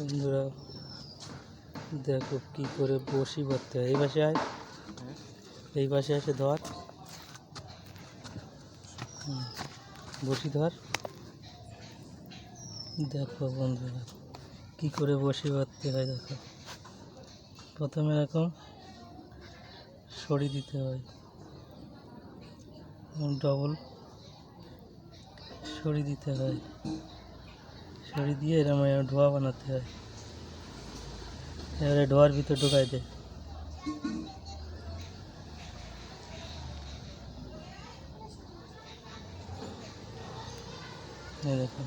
বন্ধুরা, দেখো কি করে বসি করতে হয়। এই পাশে আয়। এই পাশে এসে ধর। বসি ধর। দেখো বন্ধুরা, কি করে বসি বাঁধতে হয় দেখো। প্রথমে এরকম সরি দিতে হয়। ডবল সরি দিতে হয়। সরি দিয়ে এরকম এরকম ধোয়া বানাতে হয় এবারে ধোয়ার ভিতর ঢোকাই দে এই দেখো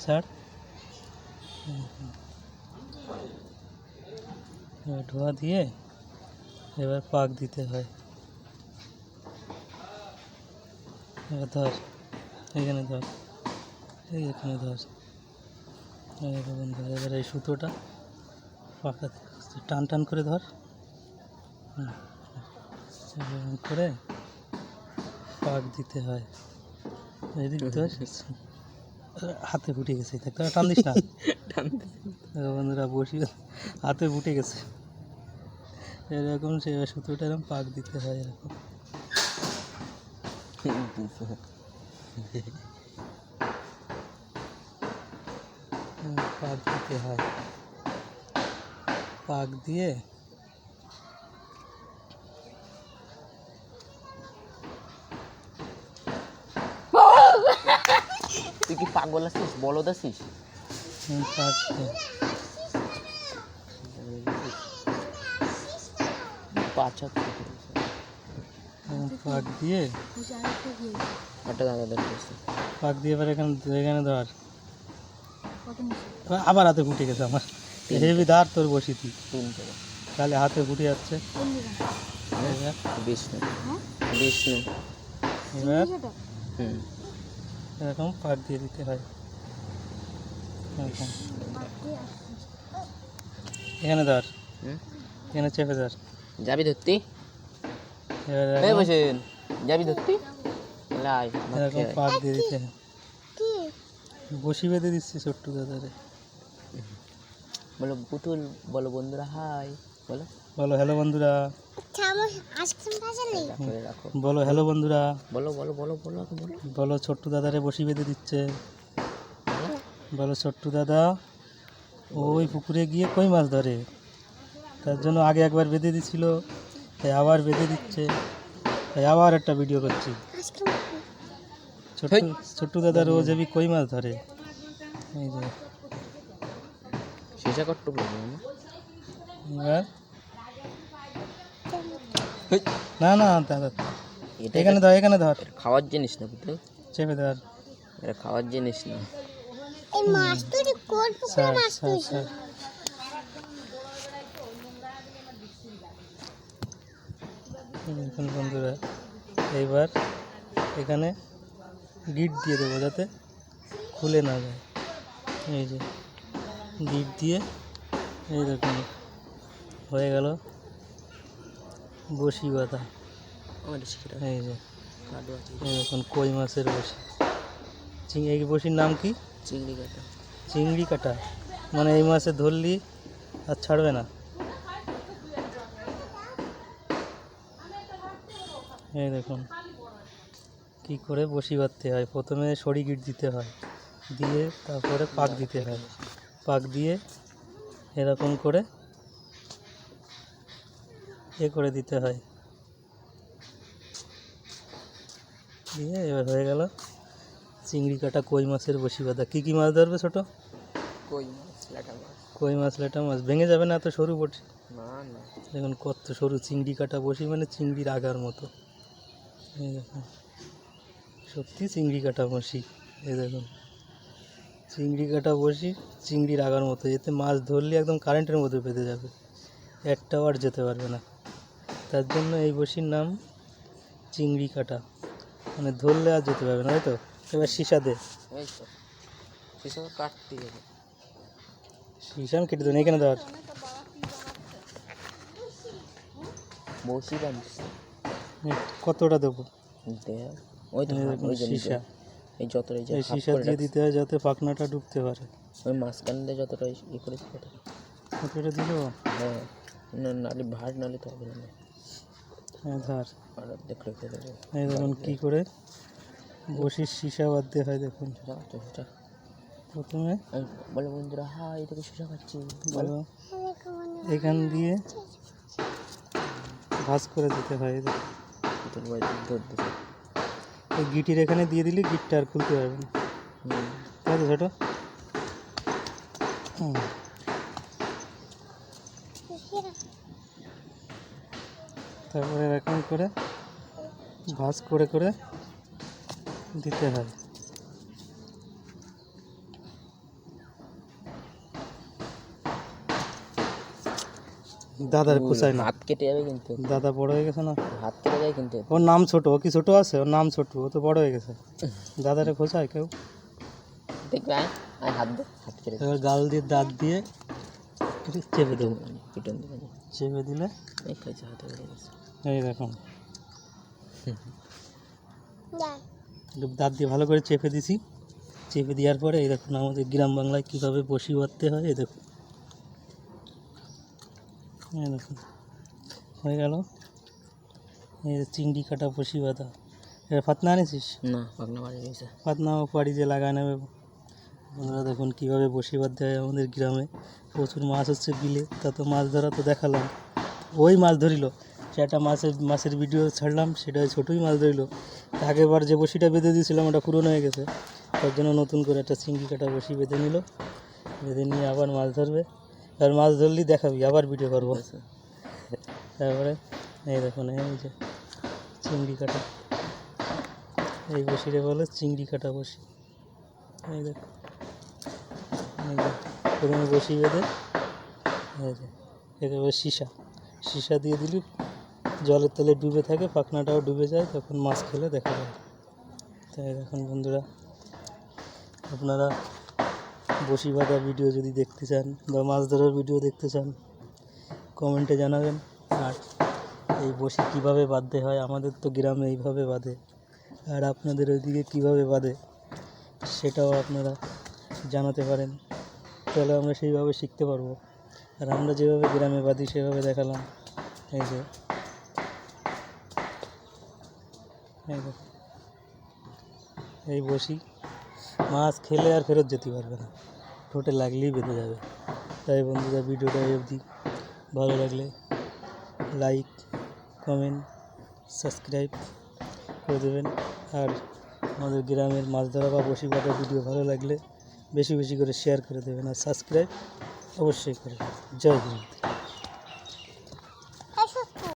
ছাড় হুম, হুম। এবার ধোয়া দিয়ে এবার পাক দিতে হয় এবার ধর এখানে ধর এই এখানে ধর বন্ধুরা এবার এই সুতোটা। পাকা টান টান করে ধর। এরকম করে পাক দিতে হয়। হাতে ফুটে গেছে। দেখতে টান দিস না। বন্ধুরা, বসি হাতে ফুটে গেছে। এরকম সে সুতোটা এরকম পাক দিতে হয়, এরকম। পাক দিতে হয়। পাক দিয়ে তুই কি পাগল আছিস? বলদ আছিস? দিয়ে পাঁচা হুম, পাক দিয়ে। একটা দাদা দেখতেছি পাক দিয়ে এবার এখানে এখানে ধর। আবার হাতে ফুটে গেছে আমার। হেভি ধার তোর বসি তুই তাহলে হাতে ফুটে যাচ্ছে। বিষ্ণু। বিষ্ণু। এবার? এরকম পাক দিয়ে দিতে হয়। এরকম। এখানে ধর। এখানে চেপে ধর। যাবি ধরতি? এই বসেন। যাবি ধরতি? লাই এরকম পাক দিয়ে দিতে হয়। বসি বেঁধে দিচ্ছি ছোট্ট দাদারে বলো পুতুল বলো বন্ধুরা হাই বলো বলো হ্যালো বন্ধুরা রাখো বলো হ্যালো বন্ধুরা বলো বলো বলো বলো বলো ছোট্ট দাদারে বসি বেঁধে দিচ্ছে। বলো ছোট্টু দাদা ওই পুকুরে গিয়ে কই মাছ ধরে? তার জন্য আগে একবার বেঁধে দিছিল তাই আবার বেঁধে দিচ্ছে। তাই আবার একটা ভিডিও করছি। ছোট্ট। ছোট্ট দাদা রোজ এবি কই মাছ ধরে? এই যে। শেষা কট্টুক লাগবে না। এবার না না দাদা এটা এখানে ধর এখানে ধর। খাওয়ার জিনিস না পুতুল চেপে ধর। এটা খাওয়ার জিনিস না। স্যার স্যার স্যার দেখুন বন্ধুরা এইবার এখানে গিট দিয়ে দেবো যাতে খুলে না যায়। এই যে। গিট দিয়ে এই দেখুন হয়ে গেল বসি সেটা। এই যে এই দেখুন কই মাছের বসি। চিং এই বসির নাম কি? চিংড়ি কাটা। চিংড়ি কাটা। মানে এই মাছে ধরলি আর ছাড়বে না। এই দেখুন কি করে বসি বাঁধতে হয়? প্রথমে সরি গিট দিতে হয়। দিয়ে তারপরে পাক দিতে হয়। পাক দিয়ে এরকম করে এ করে দিতে হয়। দিয়ে এবার হয়ে গেল চিংড়ি কাটা কই মাছের বসি বাঁধা। কী কী মাছ ধরবে ছোটো? কই মাছ ল্যাটা মাছ। কই মাছ লেটা মাছ। ভেঙে যাবে না এত সরু বটি? না না। দেখুন কত সরু চিংড়ি কাটা বসি মানে চিংড়ির আগার মতো। এই দেখুন সত্যি চিংড়ি কাটা বসি। এই দেখুন। চিংড়ি কাটা বসি চিংড়ির আগার মতো এতে মাছ ধরলে একদম কারেন্টের মধ্যে বেঁধে যাবে। একটাও আর যেতে পারবে না। তার জন্য এই বসির নাম চিংড়ি কাটা। মানে ধরলে আর যেতে পারবে না তাই তো? এবার সীসা দে। কাটতে সীসা কেটে দেবেন এখানে ধর। বসি কতটা দেবো? ওই সীসা। এই যতটা এই হাফ দিয়ে দিতে হয় যাতে পাখনাটা ডুবতে পারে। ওই মাঝখান দিয়ে যতটা ই করেছি ততটা দিল? হ্যাঁ না নালে ভার নালে তো হবে না। হ্যাঁ ধর। আর রেখে দেবো। এই দেখুন কী করে বসির সীসা বাঁধতে হয় দেখুন। প্রথমে বলে বন্ধুরা এই থেকে শসা খাচ্ছি বলো। এখান দিয়ে ভাঁজ করে দিতে হয় এই দেখুন। তোর বাড়িতে ধর দিতে গিটির এখানে দিয়ে দিলে গিটটা আর খুলতে পারবে না। ঠিক আছে ছোটো? তারপরে এরকম করে ভাঁজ করে করে দিতে হয় দাদার কুচায় না। হাত কেটে যাবে কিন্তু। দাদা বড় হয়ে গেছে না? হাত কেটে যায় কিন্তু। ওর নাম ছোট ও কি ছোট আছে? ওর নাম ছোট ও তো বড় হয়ে গেছে। দাদারে খোঁচায় কেউ? দেখবে আয় হাত দে হাত কেটে। এবার গাল দিয়ে দাঁত দিয়ে চেপে দেবো। পিটন দেবে চেপে দিলে? এই খাইছে হাতে হয়ে গেছে। এই দেখুন একটু দাঁত দিয়ে ভালো করে চেপে দিছি। চেপে দেওয়ার পরে এই দেখুন আমাদের গ্রাম বাংলায় কীভাবে বসি বাঁধতে হয় এই দেখুন। এই দেখুন হয়ে গেল। এই চিংড়ি কাটা বসি বাঁধা। এটা ফাতনা আনিছিস না পাকনা বাড়ি গেছে ফাতনা পাড়ি যে লাগা নেবে। আপনারা দেখুন কীভাবে বসি বাঁধতে হয় আমাদের গ্রামে। প্রচুর মাছ হচ্ছে বিলে তা তো মাছ ধরা তো দেখালাম। ওই মাছ ধরিল। সে একটা মাছের মাছের ভিডিও ছাড়লাম সেটা ওই ছোটোই মাছ ধরিল। আগেরবার যে বসিটা বেঁধে দিয়েছিলাম ওটা পুরনো হয়ে গেছে। তার জন্য নতুন করে একটা চিংড়ি কাটা বসি বেঁধে নিল। বেঁধে নিয়ে আবার মাছ ধরবে। আর মাছ ধরলেই দেখাবি আবার ভিডিও করব। তারপরে এই দেখুন এই যে চিংড়ি কাটা। এই বসিরে বলে চিংড়ি কাটা বসি। এই দেখ প্রথমে বসি বেঁধে এই যে একেবারে সীসা। সীসা দিয়ে দিলি জলের তলে ডুবে থাকে পাখনাটাও ডুবে যায় তখন মাছ খেলে দেখা যায়। তাই দেখুন বন্ধুরা আপনারা বসি বাঁধা ভিডিও যদি দেখতে চান বা মাছ ধরার ভিডিও দেখতে চান কমেন্টে জানাবেন। আর এই বসি কীভাবে বাঁধতে হয়, আমাদের তো গ্রামে এইভাবে বাঁধে। আর আপনাদের ওইদিকে কীভাবে বাঁধে, সেটাও আপনারা জানাতে পারেন। তাহলে আমরা সেইভাবে শিখতে পারব। আর আমরা যেভাবে গ্রামে বাঁধি, সেভাবে দেখালাম। এই যে। এই বসি। মাছ খেলে আর ফেরত যেতে পারবে না। ঠোঁটে লাগলেই বেঁধে যাবে। তাই বন্ধুরা, ভিডিওটা এই অবধি। ভালো লাগলে লাইক কমেন্ট সাবস্ক্রাইব করে দেবেন। আর আমাদের গ্রামের মাছ ধরা বা বসি বাটার ভিডিও ভালো লাগলে বেশি বেশি করে শেয়ার করে দেবেন। আর সাবস্ক্রাইব অবশ্যই করে জয় হিন্দ।